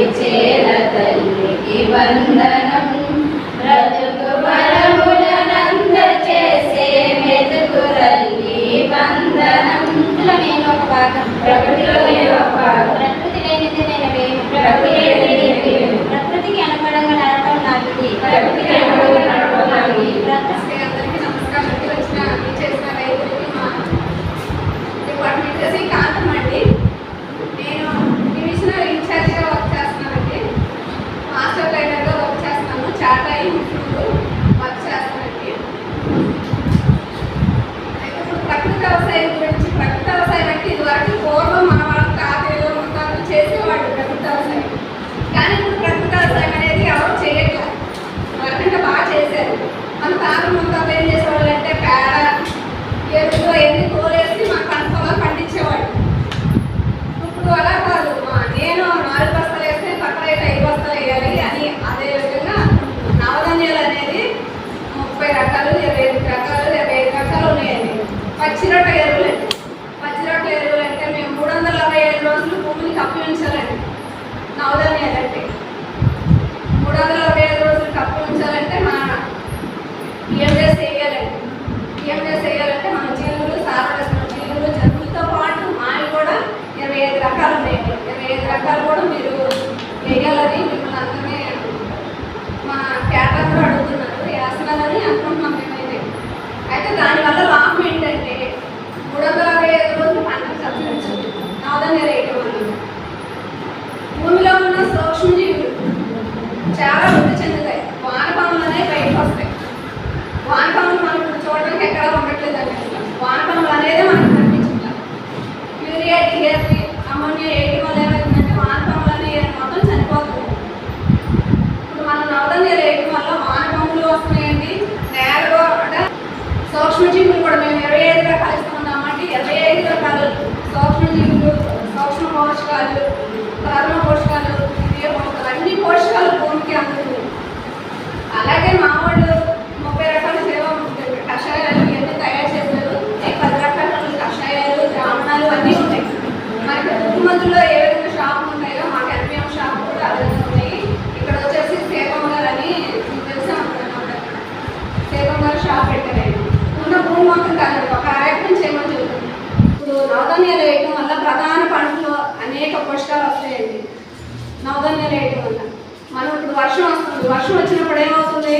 పరిచేల తల్లికి వందనం బ్రతుకు చేసే మెతుకురల్లి వందనం ప్రకృతిలో నేను ఒక భాగం. ప్రకృతి లేనిది నేను వేరు ప్రకృతి లేనిది నేను వేరు. ప్రకృతికి అనుగుణంగా నడవడం నాది ప్రకృతికి అనుగుణంగా నడవడం నాది. నమస్తే అందరికీ నమస్కారం అండి వచ్చిన మీ చేసిన రైతులకి మా డిపార్ట్మెంట్ వచ్చి కాంతం అండి నేను డివిజనల్ ఇన్ఛార్జ్గా వర్క్ చేస్తున్నానండి మాస్టర్ ట్రైనర్గా వర్క్ చేస్తున్నాను చాటా ఇంట్లో వర్క్ చేస్తానండి అయితే ఇప్పుడు ప్రకృతి వ్యవసాయం గురించి ప్రకృతి వ్యవసాయం అంటే ఇదివరకు పూర్వం మన వాళ్ళ తాతయ్యలు ముత్తాతలు చేసేవాళ్ళు ప్రకృతి వ్యవసాయం కానీ ఇప్పుడు ప్రకృతి వ్యవసాయం అనేది ఎవరు చేయట్లేదు వరకంటే బాగా చేశారు మన తాత ముత్తాతలు ఏం చేసేవాళ్ళు అంటే పేడ ఎరువులు ఎన్ని తోలేసి మన పంట పొలాలు పండించేవాళ్ళు ఇప్పుడు అలా కాదు మా నేను నాలుగు బస్తాలు వేస్తే పక్కన అయితే ఐదు బస్తాలు వేయాలి అని అదే విధంగా నవధాన్యాలు అనేది ముప్పై రకాలు ఇరవై ఐదు రకాలు ఇరవై ఐదు రకాలు ఉన్నాయండి పచ్చిరొట్ట ఎరువులు. అండి పచ్చిరొట్ట ఎరువులు అంటే మేము మూడు వందల అరవై ఐదు రోజులు భూమిని కప్పి ఉంచాలండి. నవధాన్యాలు అంటే. మూడు వందల అరవై ఐదు రోజులు కప్పి ఉంచాలంటే మన బియ్యంవేసి వేయాలండి. బియ్యంవేసి వేయాలంటే మన జీవులు సారవేసిన జీవులు జంతువులతో పాటు మావి కూడా ఇరవై ఐదు రకాలు ఉన్నాయండి ఇరవై ఐదు రకాలు కూడా మీరు వేయాలని మిమ్మల్ని అందరినీ మా కేటర్లు అడుగుతున్నారు. వేస్తున్నారని అనుకుంటున్నాం మేమైతే. అయితే దానివల్ల లాభం నవధాన్య రేటు వల్ల భూమిలో ఉన్న సూక్ష్మజీవులు చాలా వృద్ధి చెందుతాయి వానపాములు అనేవి బయటకు వస్తాయి వానపాములు మనం ఇప్పుడు చూడడానికి ఎక్కడా ఉండట్లేదు అండి వానపాములు అనేది వర్షం వచ్చినప్పుడు ఏమవుతుంది?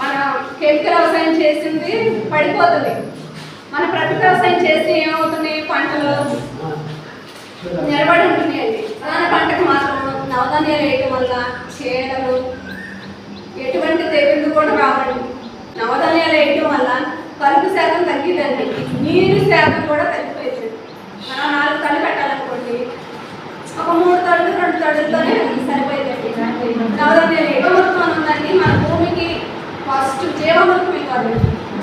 మన కెమికల్ వ్యవసాయం చేసింది పడిపోతుంది. మన ప్రకృతి వ్యవసాయం చేసి ఏమవుతుంది? పంటలు నిలబడి ఉంటున్నాయండి ప్రధాన పంటకు మాత్రం నవధాన్యాలు వేయటం వల్ల చీడలు ఎటువంటి తెగుళ్ళు కూడా రావండి. నవధాన్యాలు వేయటం వల్ల కలుపు శాతం తగ్గిద్దండి నీరు శాతం కూడా తగ్గిపోయింది. మనం నాలుగు కళ్ళు పెట్టాలనుకోండి ఒక మూడు తళ్ళు రెండు తడులతోనే నవధాన్యాలు నేను అని ఉందండి మన భూమికి ఫస్ట్ జీవమృతమే ఇవ్వాలి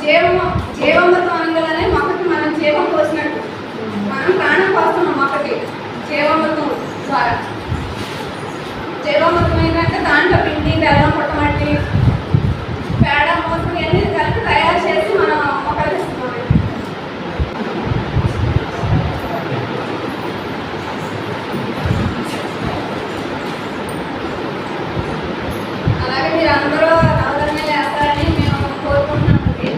జీవము జీవమృతం అనగానే మొక్కకి మనం జీవం పోసినట్టు మనం ప్రాణం పోస్తున్నాం మొక్కకి. జీవమృతం ద్వారా. జీవమృతం ఏంటంటే దాంట్లో పిండి బెల్లం పుట్టమట్టి పేడ మూత్రం ఇవన్నీ కలిపి తయారు చేసి మనం మొక్కలు ఇస్తున్నామండి అలాగే మీరు అందరూ నవధాన్యాలు వేస్తారని మేము కోరుకుంటున్నామండి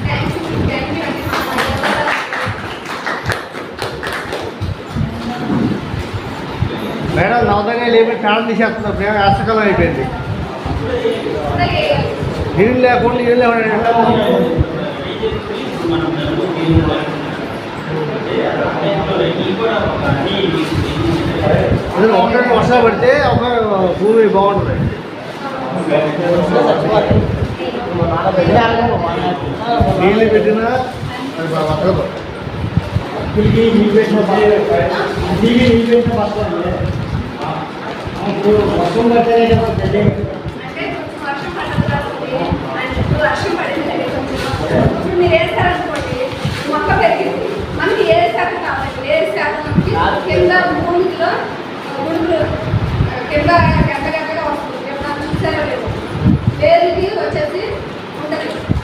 థ్యాంక్ యూ థ్యాంక్ యూ అండి మా ధన్యవాదాలు. మేడం నవదంగా లేపి ప్రాణం తీసేస్తున్నారు. మేము అష్టకాలం అయిపోయింది. నీళ్ళు లేకుండా నీళ్ళు లేకుండా అసలు ఒకటి వర్షాలు పడితే ఒక భూమి బాగుంటుంది. నీళ్ళు పెట్టినా అది బాగా బతకదు. అంటే కొంచెం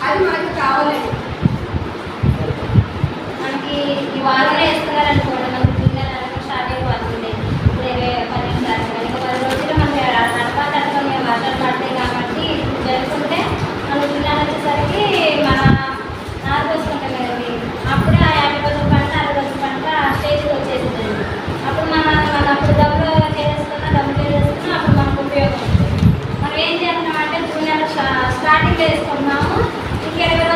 అది మనకి కావాలండి. మనకి ఈ వారంలో వేస్తున్నారనుకోండి చేసుకున్నాము. ఇంకెరవై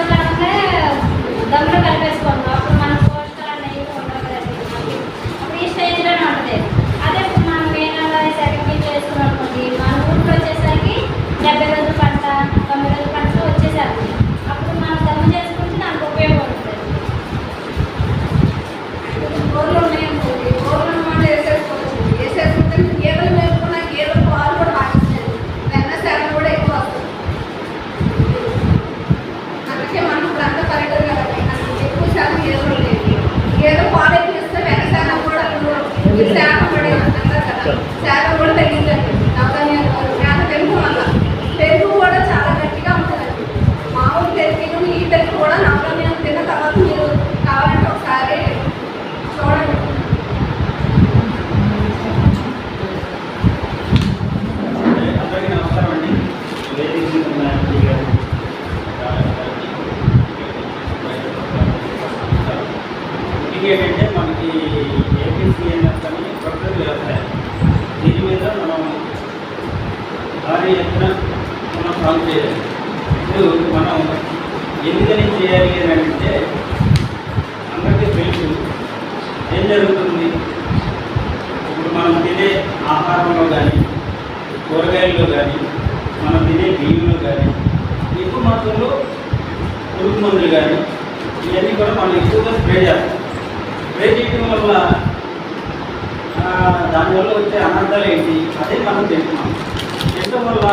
ఏపీసీఎన్ఎఫ్ అని ప్రకృతి వ్యవసాయం దీని మీద మనం భారీ ఎత్తున మనం సాగు చేయాలి ఇప్పుడు మనం ఎందుకని చేయాలి అని అంటే అందరికీ తెలుసు ఏం జరుగుతుంది ఇప్పుడు మనం తినే ఆహారంలో కానీ కూరగాయల్లో కానీ మనం తినే బియ్యంలో కానీ ఎక్కువ మొత్తంలో పురుగు మందులు కానీ ఇవన్నీ కూడా మనం ఎక్కువగా స్ప్రే చేస్తాం. స్ప్రే చేయడం వల్ల దానివల్ల వచ్చే అనంతాలు ఏంటి? అదే మనం తింటున్నాం తినడం వల్ల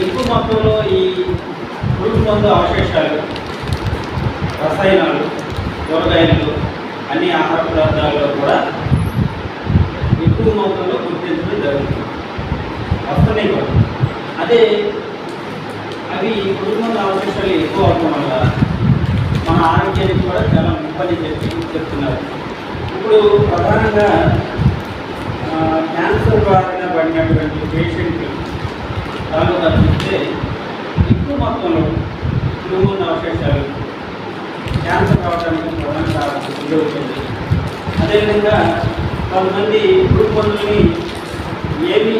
ఎక్కువ మొత్తంలో ఈ పురుగు మందు అవశేషాలు రసాయనాలు కూరగాయలు అన్ని ఆహార పదార్థాల్లో కూడా ఎక్కువ మొత్తంలో గుర్తించడం జరుగుతుంది. వస్తున్నాయి కూడా. అదే అవి కుటుంబం అవశేషాలు ఎక్కువ అవడం వల్ల మన ఆరోగ్యానికి కూడా చాలా ముప్పని చెప్పి చెప్తున్నారు. ఇప్పుడు ప్రధానంగా క్యాన్సర్ బారిన పడినటువంటి పేషెంట్ తాలూకా తప్పిస్తే ఎక్కువ మొత్తంలో కుటుంబం అవశేషాలు క్యాన్సర్ రావడానికి ప్రధాన కారణం ఇది అదేవిధంగా కొంతమంది పురుగు మందుల్ని ఏమి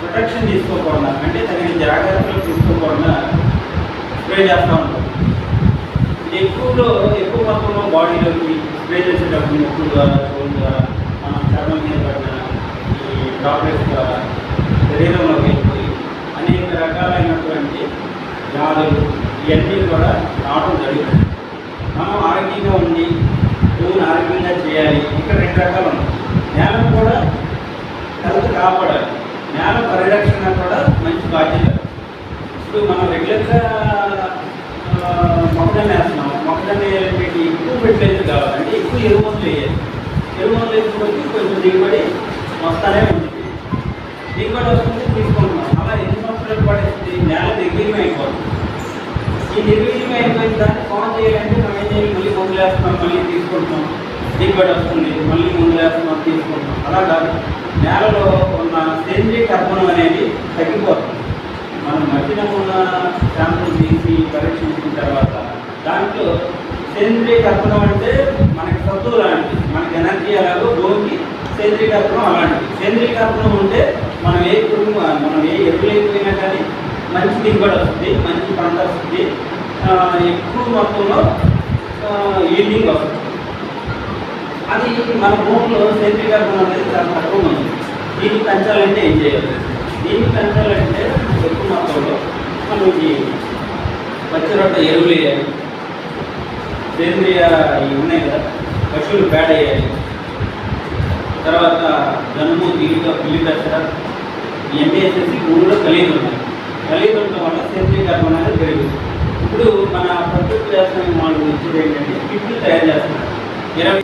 ప్రొటెక్షన్ తీసుకోకుండా అంటే తగిన జాగ్రత్తలు తీసుకోకుండా స్ప్రే చేస్తూ ఉంటాం ఎక్కువలో ఎక్కువ మొత్తంలో బాడీలోకి స్ప్రే చేసేటప్పుడు ముక్కుల ద్వారా ఫోన్ ద్వారా మన చర్మం మీద పడిన ఈ టాబ్లెట్స్ ద్వారా శరీరంలో వెళ్ళిపోయి అనేక రకాలైనటువంటి వ్యాధులు ఇవన్నీ కూడా రావడం జరుగుతుంది మనం ఆరోగ్యంగా ఉండి భూమిని ఆరోగ్యంగా చేయాలి ఇక్కడ రెండు రకాలు ఉన్నాయి నేలను కూడా హెల్త్ కాపాడాలి నేల పరిరక్షణ కూడా మంచి బాధ్యత ఇప్పుడు మనం రెగ్యులర్గా మొక్కజొన్న వేస్తున్నాం మొక్కజొన్న వేయాలంటే ఎక్కువ ఫెర్టిలైజర్ కావాలంటే ఎక్కువ ఎరువులు వేయాలి ఎరువులు వేసుకుంటే కొంచెం దిగుబడి వస్తానే ఉంటుంది దిగుబడి వస్తుంది తీసుకుంటున్నాం అలా ఎన్ని సంవత్సరాలు పడేస్తుంది? నేల దగ్గర అయిపోతుంది ఈ నిర్వీర్యం అయిపోయిన దాన్ని ఫోన్ చేయాలంటే మనం ఏం చేయాలి? మళ్ళీ ముందు వేస్తున్నాం మళ్ళీ తీసుకుంటున్నాం. దిగుబడి వస్తుంది మళ్ళీ ముందు వేస్తున్నాం తీసుకుంటున్నాం. అలా కాదు. నేలలో ఉన్న సేంద్రీయ కర్బనం అనేది తగ్గిపోతుంది. మనం మధ్యన ఉన్న శాంపుల్ తీసి పరీక్షించిన తర్వాత దాంట్లో సేంద్రీయ కర్బనం అంటే భూమికి అలాంటి అలాంటిది. సేంద్రియ ఉంటే మనం ఏ కుటుంబ మనం ఏ ఎరువులు అయిపోయినా కానీ మంచి దిగుబడి వస్తుంది మంచి పంట వస్తుంది. ఎక్కువ మొత్తంలో ఈల్డింగ్ వస్తుంది. అది మన భూమిలో సేంద్రియ అనేది చాలా తక్కువ ఉంది దీన్ని పెంచాలంటే ఏం చేయాలి? దీన్ని పెంచాలంటే ఎక్కువ మొత్తంలో మనం ఈ పచ్చిరొట్ట ఎరువులు వేయాలి. సేంద్రియ ఉన్నాయి కదా పశువులు పేడ వేయాలి తర్వాత జనుము దీనితో పిల్లి దశ ఇవన్నీ మూడులో కలిగి ఉన్నాయి కలిగి ఉండడం వల్ల సేంద్రియ కర్బనం అనేది పెరుగుతుంది. ఇప్పుడు మన ప్రకృతి వ్యవసాయం వాళ్ళు వచ్చేది ఏంటంటే కిట్లు తయారు చేస్తున్నారు. ఇరవై